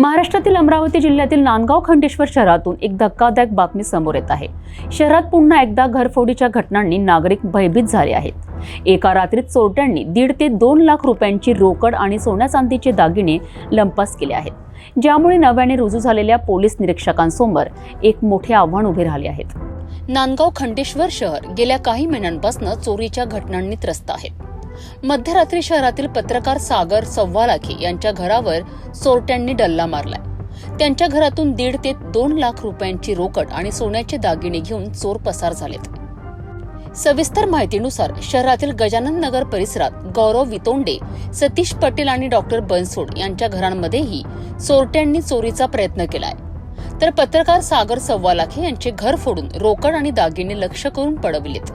महाराष्ट्रातील अमरावती जिल्ह्यातील नांदगाव खंडेश्वर शहरातून एक धक्कादायक बातमी समोर येत आहे. शहरात पुन्हा एकदा घरफोडीच्या घटनांनी नागरिक भयभीत झाले आहेत. एका रात्रीत चोरट्यांनी दीड ते दोन लाख रुपयांची रोकड आणि सोन्या चांदीचे दागिने लंपास केले आहेत. ज्यामुळे नव्याने रुजू झालेल्या पोलीस निरीक्षकांसमोर एक मोठे आव्हान उभे राहिले आहेत. नांदगाव खंडेश्वर शहर गेल्या काही महिन्यांपासून चोरीच्या घटनांनी त्रस्त आहे. मध्यरात्री शहरातील पत्रकार सागर सव्वालाखे यांच्या घरावर चोरट्यांनी डल्ला मारलाय. त्यांच्या घरातून दीड ते दोन लाख रुपयांची रोकड आणि सोन्याचे दागिने घेऊन चोर पसार झालेत. सविस्तर माहितीनुसार शहरातील गजानन नगर परिसरात गौरव वितोंडे सतीश पटेल आणि डॉक्टर बनसोड यांच्या घरांमध्येही चोरट्यांनी चोरीचा प्रयत्न केलाय. तर पत्रकार सागर सव्वालाखे यांचे घर फोडून रोकड आणि दागिने लक्ष करून पडविलेत.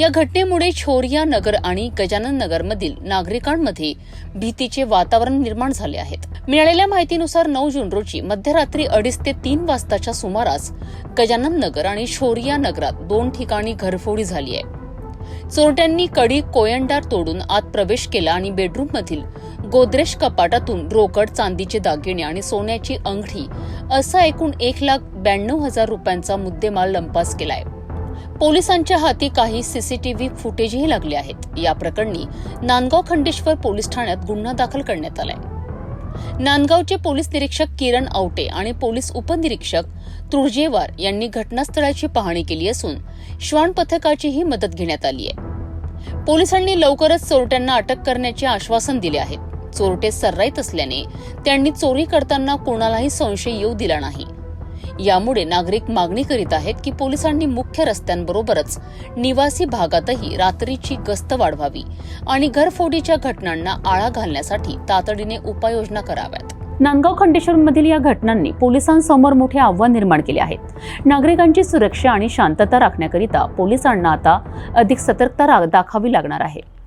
या घटनेमुळे छोरिया नगर आणि गजानन नगर मधील नागरिकांमध्ये भीतीचे वातावरण निर्माण झाले आहेत. मिळालेल्या माहितीनुसार नऊ जून रोजी मध्यरात्री अडीच ते तीन वाजताच्या सुमारास गजानन नगर आणि शोरिया नगरात दोन ठिकाणी घरफोडी झाली आहे. चोरट्यांनी कडी कोयंडार तोडून आत प्रवेश केला आणि बेडरूम मधील गोदरेज कपाटातून रोकड चांदीचे दागिने आणि सोन्याची अंगठी असा एकूण एक लाख ब्याण्णव हजार रुपयांचा मुद्देमाल लंपास केलाय. पोलिसांच्या हाती काही सीसीटीव्ही फुटेजही लागले आहेत. या प्रकरणी नांदगाव खंडेश्वर पोलीस ठाण्यात गुन्हा दाखल करण्यात आलाय. नांदगावचे पोलीस निरीक्षक किरण आवटे आणि पोलीस उपनिरीक्षक तुळजेवार यांनी घटनास्थळाची पाहणी केली असून श्वान पथकाचीही मदत घेण्यात आली आहे. पोलिसांनी लवकरच चोरट्यांना अटक करण्याचे आश्वासन दिले आहे चोरटे सर्राईत असल्याने त्यांनी चोरी करताना कोणालाही संशय येऊ दिला नाही. यामुळे नागरिक मागणी करीत आहेत की पोलिसांनी मुख्य रस्त्यांबरोबरच निवासी भागातही रात्रीची गस्त वाढवावी आणि घरफोडीच्या घटनांना आळा घालण्यासाठी तातडीने उपाययोजना कराव्यात. नांदगाव खंडेश्वरमधील या घटनांनी पोलिसांसमोर मोठे आव्हान निर्माण केले आहेत. नागरिकांची सुरक्षा आणि शांतता राखण्याकरिता पोलिसांना आता अधिक सतर्कता रा- दाखावी लागणार आहे.